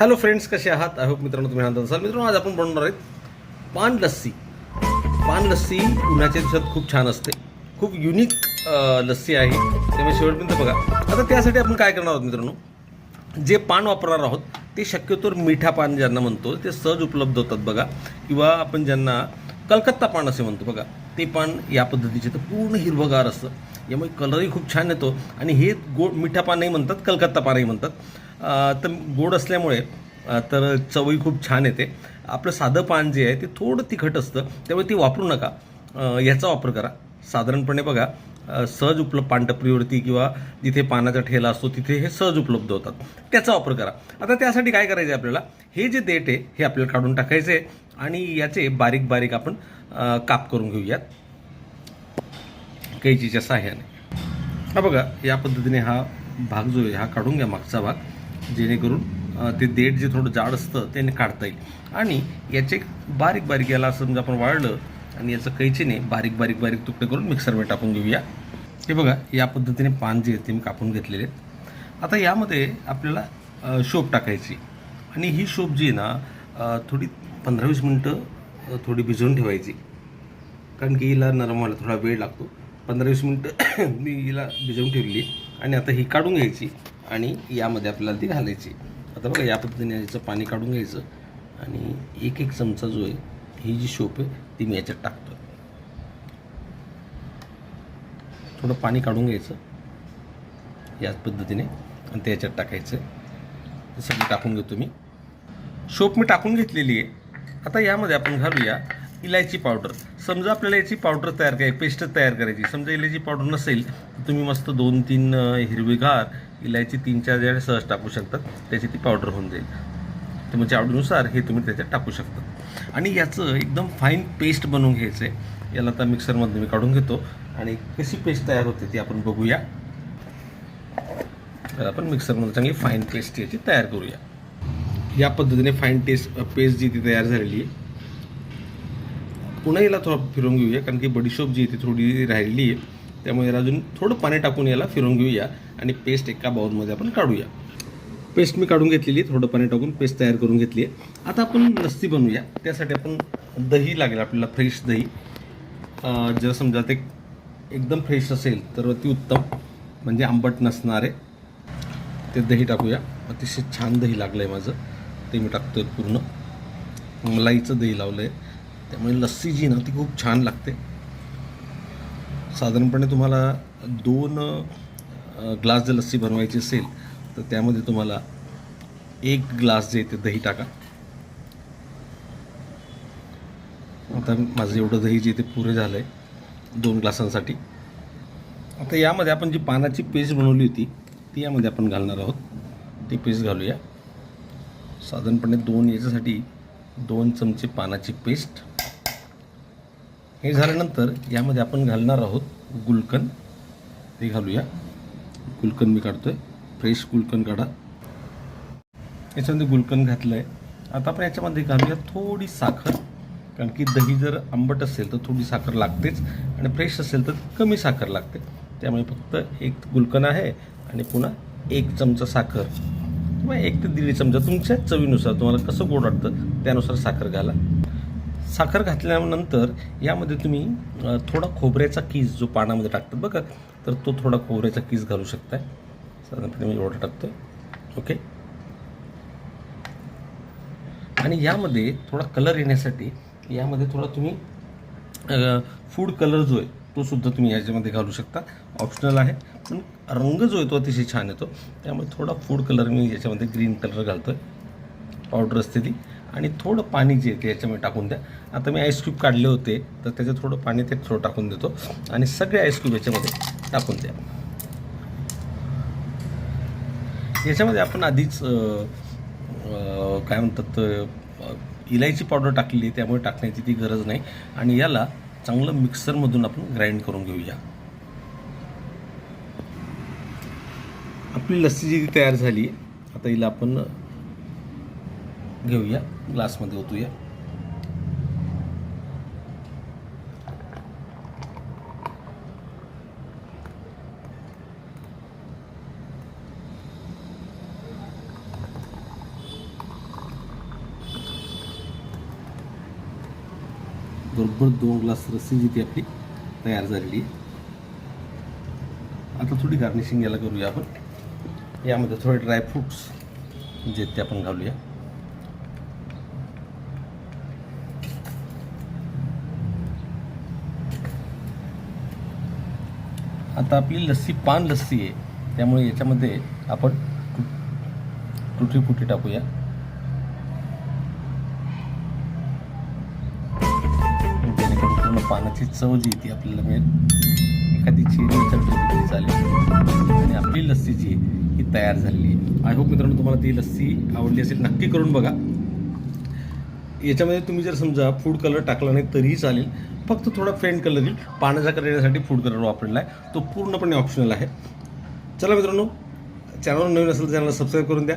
Hello friends कसे आहात? I hope मित्रांनो तुम्ही आनंद असाल. मित्रांनो आज आपण बनवणार आहेत पान लस्सी. पान लस्सी उन्हाच्या दिवसात खूप छान असते. खूप युनिक लस्सी आहे. त्यामुळे शेवटपर्यंत बघा. आता त्यासाठी आपण काय करणार आहोत मित्रांनो? जे पान वापरणार आहोत ते शक्यतोवर मिठा पान ज्यांना म्हणतो ते सहज उपलब्ध होतात बघा. किंवा आपण ज्यांना कलकत्ता पान असे म्हणतो बघा ते पान या पद्धतीचे तर पूर्ण हिरवगार असतं. यामुळे कलरही खूप छान येतो. आणि हे गोड मिठा पानही म्हणतात कलकत्ता पानही म्हणतात. तर गोड असल्यामुळे तर चवही खूप छान येते. आपलं साधं पान जे आहे ते थोडं तिखट असतं त्यामुळे ते वापरू नका. ह्याचा याचा वापर करा. साधारणपणे बघा सहज उपलब्ध पानटपरीवरती किंवा जिथे पानाचा ठेला असतो तिथे हे सहज उपलब्ध होतात. त्याचा वापर करा. आता त्यासाठी काय करायचं आहे आपल्याला? हे जे देठ आहे हे आपल्याला काढून टाकायचं आहे आणि याचे बारीक बारीक आपण काप करून घेऊयात. कैचीच्या साह्याने हा बघा या पद्धतीने हा भाग जो आहे हा काढून घ्या मागचा भाग. जेणेकरून ते देठ जे थोडं जाड असतं त्याने काढता येईल. आणि याचे बारीक बारीक याला म्हणजे आपण वाळलं आणि याचं कैचीने बारीक बारीक बारीक तुकडे करून मिक्सरमध्ये टाकून घेऊया. हे बघा या पद्धतीने पान जे आहे ते मी कापून घेतलेले आहेत. आता यामध्ये आपल्याला शोप टाकायची आणि ही शोप जी आहे ना थोडी पंधरा वीस मिनटं थोडी भिजवून ठेवायची. कारण की हिला नरम व्हायला थोडा वेळ लागतो. पंधरा वीस मिनटं मी हिला भिजवून ठेवली. आणि आता ही काढून घ्यायची आणि यामध्ये आपल्याला ती घालायची. आता बघा या पद्धतीने याचं पाणी काढून घ्यायचं आणि एक एक चमचा जो आहे ही जी शोप आहे ती मी याच्यात टाकतो थोडं पाणी काढून घ्यायचं याच पद्धतीने आणि ते याच्यात टाकायचं. ते सगळं टाकून घेतो मी. शोप मी टाकून घेतलेली आहे. आता यामध्ये आपण घालूया इलायची पावडर. समजा आपल्याला याची पावडर तयार करायची पेस्ट तयार करायची. समजा इलायची पावडर नसेल तर तुम्ही मस्त दोन तीन हिरवीगार इलायची तीन चार जण सहज टाकू शकतात. त्याची ती पावडर होऊन जाईल. तुमच्या आवडीनुसार हे तुम्ही त्याच्यात टाकू शकता. आणि याचं एकदम फाईन पेस्ट बनवून घ्यायचं आहे याला आता मिक्सरमध्ये मी काढून घेतो. आणि कशी पेस्ट तयार होते ती आपण बघूया. तर आपण मिक्सरमध्ये चांगली फाईन पेस्ट याची तयार करूया. या पद्धतीने फाईन टेस्ट पेस्ट जी ती तयार झालेली आहे पुन्हा याला थोडं फिरवून घेऊया कारण की बडीशोप जी आहे ती थोडी राहिलेली आहे. त्यामुळे याला अजून थोडं पाणी टाकून याला फिरवून घेऊया आणि पेस्ट एका बाउलमध्ये आपण काढूया. पेस्ट मी काढून घेतलेली आहे थोडं पाणी टाकून पेस्ट तयार करून घेतली आहे. आता आपण लस्सी बनवूया. त्यासाठी आपण दही लागेल आपल्याला फ्रेश दही. जर समजा ते एकदम फ्रेश असेल तर ती उत्तम. म्हणजे आंबट नसणारे ते दही टाकूया. अतिशय छान दही लागलं आहे माझं. ते मी टाकतो आहे पूर्ण. मलाईचं दही लावलं आहे त्यामुळे म्हणजे लस्सी जी ना ती खूप छान लागते. साधारणपणे तुम्हाला दोन ग्लास जर लस्सी बनवायची असेल तर त्यामध्ये तुम्हाला एक ग्लास जे ते दही टाका. आता माझं एवढं दही जे ते पुरे झालं आहे दोन ग्लासांसाठी. आता यामध्ये आपण जी पानाची पेस्ट बनवली होती ती यामध्ये आपण घालणार आहोत. ती पेस्ट घालूया. साधारणपणे दोन याच्यासाठी दोन चमचे पानाची पेस्ट. हे झाल्यानंतर यामध्ये आपण घालणार आहोत गुलकन ते घालूया. गुलकन मी काढतोय. फ्रेश गुलकन काढा. याच्यामध्ये गुलकन घातलं आहे आता आपण याच्यामध्ये घालूया थोडी साखर. कारण की दही जर आंबट असेल तर थोडी साखर लागतेच. आणि फ्रेश असेल तर कमी साखर लागते. त्यामुळे फक्त एक गुलकन आहे आणि पुन्हा एक चमचा साखर. किंवा एक ते दीड चमचा तुमच्या चवीनुसार तुम्हाला कसं गोड वाटतं त्यानुसार साखर घाला. साखर घातल्यानंतर यामध्ये तुम्ही थोडा खोबऱ्याचा कीस जो पाण्यामध्ये टाकतात बघा तर तो थोडा खोबऱ्याचा कीस घालू शकताय. साधारणपणे मी एवढा टाकतोय. ओके? आणि यामध्ये थोडा कलर येण्यासाठी यामध्ये थोडा तुम्ही फूड कलर जो आहे तो सुद्धा तुम्ही याच्यामध्ये घालू शकता. ऑप्शनल आहे. पण रंग जो आहे तो अतिशय छान येतो. त्यामुळे थोडा फूड कलर मी याच्यामध्ये ग्रीन कलर घालतो आहे पावडर असते ती. आणि थोडं पाणी जे ते याच्यामध्ये टाकून द्या. आता मी आईस क्यूब काढले होते तर त्याचं थोडं पाणी ते थोडं टाकून देतो. आणि सगळे आईस क्यूब याच्यामध्ये टाकून द्या. याच्यामध्ये आपण आधीच काय म्हणतात इलायची पावडर टाकलेली आहे त्यामुळे टाकण्याची ती गरज नाही. आणि याला चांगलं मिक्सरमधून आपण ग्राइंड करून घेऊया. आपली लस्सी जी तयार झाली आता हिला आपण घेऊया. ग्लासमध्ये ओतूया. बरोबर दोन ग्लास रस्सी जी ती आपली तयार झालेली आता थोडी गार्निशिंग याला करूया आपण. यामध्ये थोडे ड्रायफ्रुट्स जे ते आपण घालूया. आता आपली लस्सी पान लस्सी आहे. त्यामुळे याच्यामध्ये आपण तुटी फुटी टाकूया. जेणेकरून पूर्ण पानाची चव जी ती आपल्याला मिळेल. एखादी चिरी चटणी चालेल. आणि आपली लस्सी जी आहे ही तयार झालेली आहे. आय होप मित्रांनो तुम्हाला ती लस्सी आवडली असेल नक्की करून बघा. याच्यामध्ये तुम्ही जर समजा फूड कलर टाकला नाही तरीही चालेल. फक्त थोडा फेंट कलर येईल पाण्याचा कलर येण्यासाठी फूड कलर वापरला आहे तो पूर्णपणे ऑप्शनल आहे. चला मित्रांनो चॅनल नवीन असेल तर चॅनलला सबस्क्राईब करून द्या.